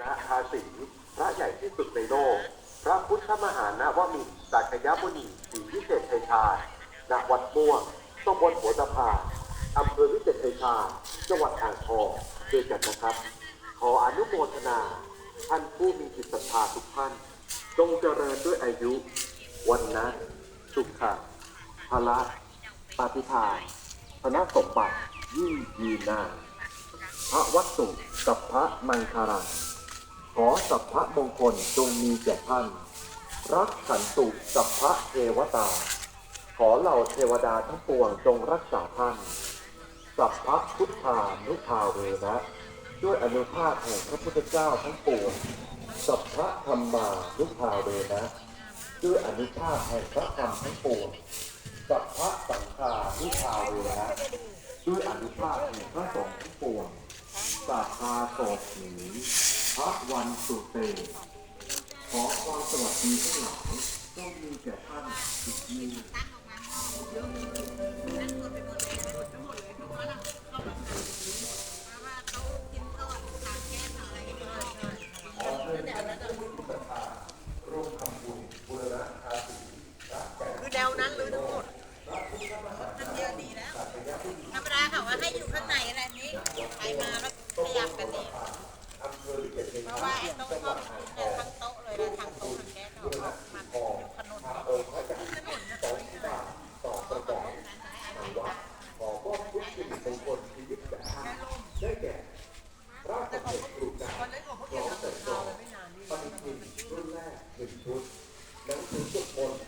พระภาษีพระใหญ่ที่สุดในโลก พระพุทธมหานวมินสักยมุนีศรีวิเศษชัยชาญณวัดม่วงตำบลหัวตะพานอำเภอวิเศษชัยชาญจังหวัดอ่างทองด้วยกันนะครับ ขออนุโมทนา ท่านผู้มีจิตศรัทธาทุกท่าน จงเจริญด้วยอายุ วันนะสุขะพละปาฏิภาณธนสมบัติยิ่งยืนนานพระวัตถุสัพพะมังคารัง ขอสัพพะมงคลจงมีแก่ท่าน รักขันตุสัพพะเทวตา ขอเหล่าเทวดาทั้งปวงจงรักษาท่าน สัพพะพุทธานุภาเวนะด้วยอนุภาพแห่งพระพุทธเจ้าทั้งปวง สัพพะธรรมานุภาเวนะด้วยอนุภาพแห่งพระธรรมทั้งปวง สัพพะสังฆานุภาเวนะด้วยอนุภาพแห่งพระสงฆ์ทั้งปวงสัพพาโสถี พระวันสุเตขอความสวัสดีทั้งหลายจงมีแก่ท่านทุกนี้ขอให้ท่านผู้มีศรัทธาร่วมทำบุญบูรณะภาษีรักแก่คือแนวนั้นเลยทั้งหมดมันเยอะดีแล้วธรรมดาเขาว่าให้อยู่ข้างในอะไรนี้ใคร เพราะว่าไอ้โต๊ะเขานี่ยทั้งโต๊ะเลยนะทั้งโต๊ะทั้งแก๊สเนาะมันอยู่ถนนเนี่ยถนนจะตรงนี้เลยต่อไปต่อวัดขอก็ทุกสิ่งมงคลชีวิตจะห้าได้แก่พระสมเด็จกรุณาสองเสด็จสองปฏิทินรุ่นแรกหนึ่งชุดหนังสือสวดมนต์